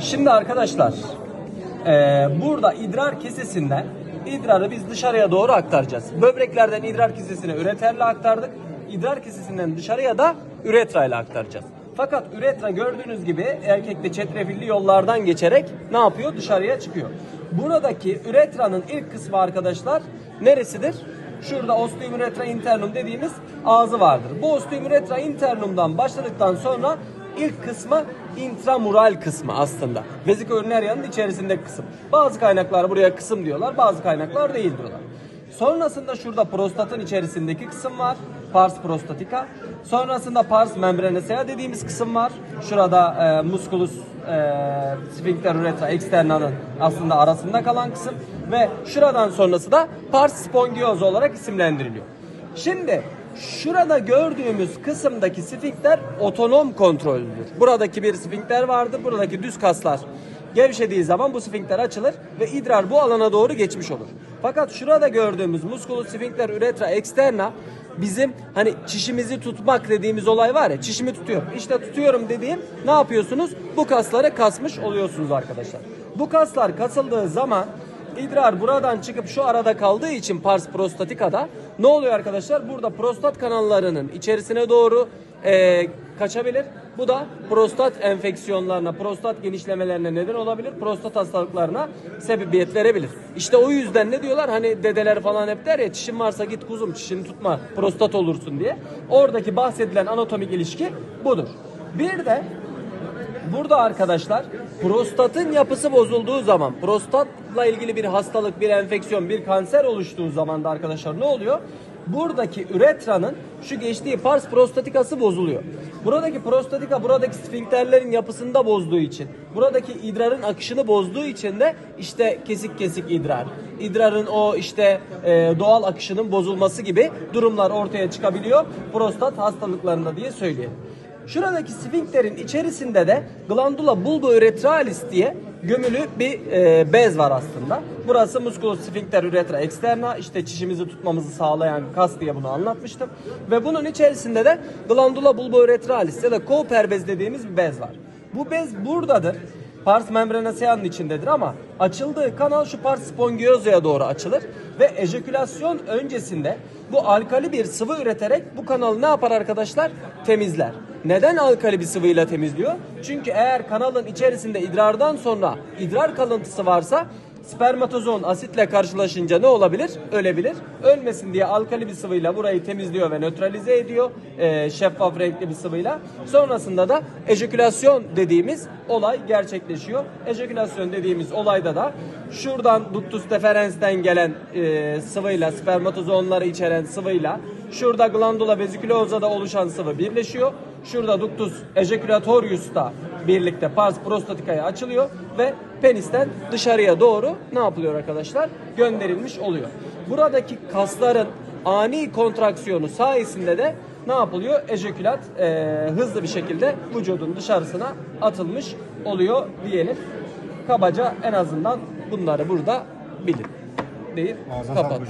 Şimdi arkadaşlar eee, burada idrar kesesinden idrarı biz dışarıya doğru aktaracağız. Böbreklerden idrar kesesine üreterle aktardık. İdrar kesesinden dışarıya da üretrayla aktaracağız. Fakat üretra gördüğünüz gibi erkekte çetrefilli yollardan geçerek ne yapıyor? Dışarıya çıkıyor. Buradaki üretranın ilk kısmı arkadaşlar neresidir? Şurada ostium uretra internum dediğimiz ağzı vardır. Bu ostium uretra internumdan başladıktan sonra ilk kısmı intramural kısmı aslında. Vesicourinaria'nın içerisindeki kısım. Bazı kaynaklar buraya kısım diyorlar, bazı kaynaklar değil diyorlar. Sonrasında şurada prostatın içerisindeki kısım var. Pars prostatica. Sonrasında pars membranacea dediğimiz kısım var. Şurada e, musculus e, sphincter uretra externa'nın aslında arasında kalan kısım ve şuradan sonrası da pars spongiosum olarak isimlendiriliyor. Şimdi şurada gördüğümüz kısımdaki sfinkter otonom kontrollüdür. Buradaki bir sfinkter vardır. Buradaki düz kaslar gevşediği zaman bu sfinkter açılır ve idrar bu alana doğru geçmiş olur. Fakat şurada gördüğümüz musculus sphincter uretra externa bizim hani çişimizi tutmak dediğimiz olay var ya çişimi tutuyorum. İşte tutuyorum dediğim ne yapıyorsunuz? Bu kasları kasmış oluyorsunuz arkadaşlar. Bu kaslar kasıldığı zaman İdrar buradan çıkıp şu arada kaldığı için pars prostatikada ne oluyor arkadaşlar? Burada prostat kanallarının içerisine doğru e, kaçabilir. Bu da prostat enfeksiyonlarına, prostat genişlemelerine neden olabilir. Prostat hastalıklarına sebebiyet verebilir. İşte o yüzden ne diyorlar? Hani dedeler falan hep der ya çişin varsa git kuzum çişini tutma prostat olursun diye. Oradaki bahsedilen anatomik ilişki budur. Bir de Burada arkadaşlar prostatın yapısı bozulduğu zaman, prostatla ilgili bir hastalık, bir enfeksiyon, bir kanser oluştuğu zaman da arkadaşlar ne oluyor? Buradaki üretranın şu geçtiği pars prostatikası bozuluyor. Buradaki prostatika buradaki sfinkterlerin yapısında bozduğu için, buradaki idrarın akışını bozduğu için de işte kesik kesik idrar, idrarın o işte e, doğal akışının bozulması gibi durumlar ortaya çıkabiliyor prostat hastalıklarında diye söyleyelim. Şuradaki sfinkterin içerisinde de glandula bulbourethralis diye gömülü bir e, bez var aslında. Burası musculus sphincter urethra externa işte çişimizi tutmamızı sağlayan kas diye bunu anlatmıştım. Ve bunun içerisinde de glandula bulbourethralis ya da Cowper bez dediğimiz bir bez var. Bu bez buradadır. Pars membranacea'nın içindedir ama açıldığı kanal şu pars spongiosa'ya doğru açılır ve ejekülasyon öncesinde bu alkali bir sıvı üreterek bu kanalı ne yapar arkadaşlar? Temizler. Neden alkali bir sıvıyla temizliyor? Çünkü eğer kanalın içerisinde idrardan sonra idrar kalıntısı varsa spermatozoon asitle karşılaşınca ne olabilir? Ölebilir. Ölmesin diye alkali bir sıvıyla burayı temizliyor ve nötralize ediyor. Ee, şeffaf renkli bir sıvıyla. Sonrasında da ejekülasyon dediğimiz olay gerçekleşiyor. Ejekülasyon dediğimiz olayda da şuradan ductus deferens'ten gelen e, sıvıyla, spermatozoonları içeren sıvıyla şurada glandula vesiculosa'da oluşan sıvı birleşiyor. Şurada ductus ejaculatorius'ta birlikte pars prostatikaya açılıyor ve penisten dışarıya doğru ne yapılıyor arkadaşlar? Gönderilmiş oluyor. Buradaki kasların ani kontraksiyonu sayesinde de ne yapılıyor? Ejekülat e, hızlı bir şekilde vücudun dışarısına atılmış oluyor diyelim. Kabaca en azından bunları burada bilin. Deyip kapat.